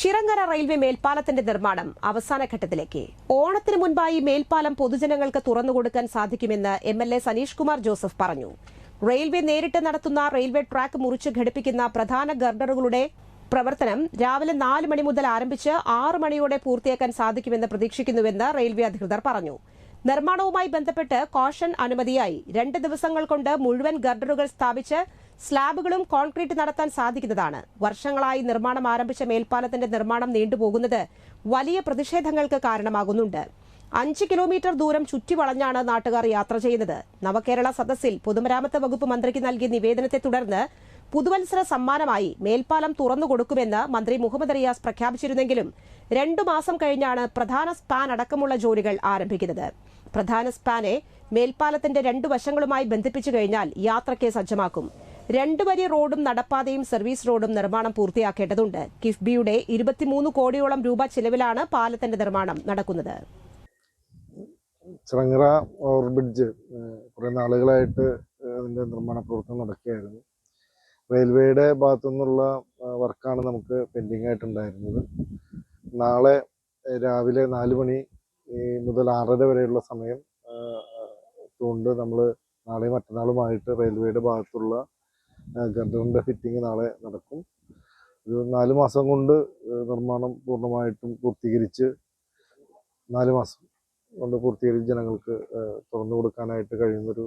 Chirangara railway മേൽപ്പാലത്തിന്റെ നിർമ്മാണം അവസാന ഘട്ടത്തിലേക്ക്. ഓണത്തിന് മുൻപായി മേൽപ്പാലം പൊതുജനങ്ങൾക്ക് തുറന്നുകൊടുക്കാൻ സാധിക്കുമെന്ന് M L A Saneesh Kumar Joseph പറഞ്ഞു. റെയിൽവേ നേരിട്ട് നടത്തുന്ന റെയിൽവേ ട്രാക്ക് മുറിച്ച് ഘടിപ്പിക്കുന്ന പ്രധാന ഗർഡറുകളുടെ പ്രവർത്തനം രാവിലെ നാല് മണി മുതൽ ആരംഭിച്ച് ആറ് മണിയോടെ പൂർത്തിയാക്കാൻ സാധിക്കുമെന്ന് പ്രതീക്ഷിക്കുന്നുവെന്ന് റെയിൽവേ അധികൃതർ പറഞ്ഞു. നിർമ്മാണവുമായി ബന്ധപ്പെട്ട് കോഷൻ അനുമതിയായി. രണ്ട് ദിവസങ്ങൾ കൊണ്ട് മുഴുവൻ ഗർഡറുകൾ സ്ഥാപിച്ച് സ്ലാബുകളും കോൺക്രീറ്റ് നടത്താൻ സാധിക്കുന്നതാണ്. വർഷങ്ങളായി നിർമ്മാണം ആരംഭിച്ച മേൽപ്പാലത്തിന്റെ നിർമ്മാണം നീണ്ടുപോകുന്നത് വലിയ പ്രതിഷേധങ്ങൾക്ക് കാരണമാകുന്നുണ്ട്. അഞ്ച് കിലോമീറ്റർ ദൂരം ചുറ്റിവളഞ്ഞാണ് നാട്ടുകാർ യാത്ര ചെയ്യുന്നത്. നവകേരള സദസ്സിൽ പൊതുമരാമത്ത് വകുപ്പ് മന്ത്രിക്ക് നൽകിയ നിവേദനത്തെ തുടർന്ന് പുതുവത്സര സമ്മാനമായി മേൽപ്പാലം തുറന്നു കൊടുക്കുമെന്ന് മന്ത്രി മുഹമ്മദ് റിയാസ് പ്രഖ്യാപിച്ചിരുന്നെങ്കിലും രണ്ടു മാസം കഴിഞ്ഞാണ് പ്രധാന സ്പാൻ അടക്കമുള്ള ജോലികൾ ആരംഭിക്കുന്നത്. പ്രധാന സ്പാനെ മേൽപ്പാലത്തിന്റെ രണ്ടു വശങ്ങളുമായി ബന്ധിപ്പിച്ചു കഴിഞ്ഞാൽ യാത്രയ്ക്ക് സജ്ജമാക്കും. രണ്ടു വരി റോഡും നടപ്പാതയും സർവീസ് റോഡും നിർമ്മാണം പൂർത്തിയാക്കേണ്ടതുണ്ട്. കിഫ്ബിയുടെ ഇരുപത്തിമൂന്ന് കോടിയോളം രൂപ ചെലവിലാണ് പാലത്തിന്റെ നിർമ്മാണം നടക്കുന്നത്. ചിറങ്ങറ ഓവർബ്രിഡ്ജ് കുറെ നാളുകളായിട്ട് അതിന്റെ നിർമ്മാണ പ്രവർത്തനം നടക്കുകയായിരുന്നു. റെയിൽവേയുടെ ഭാഗത്തു നിന്നുള്ള വർക്കാണ് നമുക്ക് പെൻഡിങ് ആയിട്ടുണ്ടായിരുന്നത് നാളെ രാവിലെ നാല് മണി മുതൽ ആറര വരെയുള്ള സമയം കൊണ്ട് നമ്മൾ നാളെയും മറ്റന്നാളുമായിട്ട് റെയിൽവേയുടെ ഭാഗത്തുള്ള ഗർഡറിന്റെ ഫിറ്റിംഗ് നാളെ നടക്കും. ഒരു നാല് മാസം കൊണ്ട് നിർമ്മാണം പൂർണമായിട്ടും പൂർത്തീകരിച്ച് നാല് മാസം കൊണ്ട് പൂർത്തീകരിച്ച് ജനങ്ങൾക്ക് തുറന്നു കൊടുക്കാനായിട്ട് കഴിയുന്നൊരു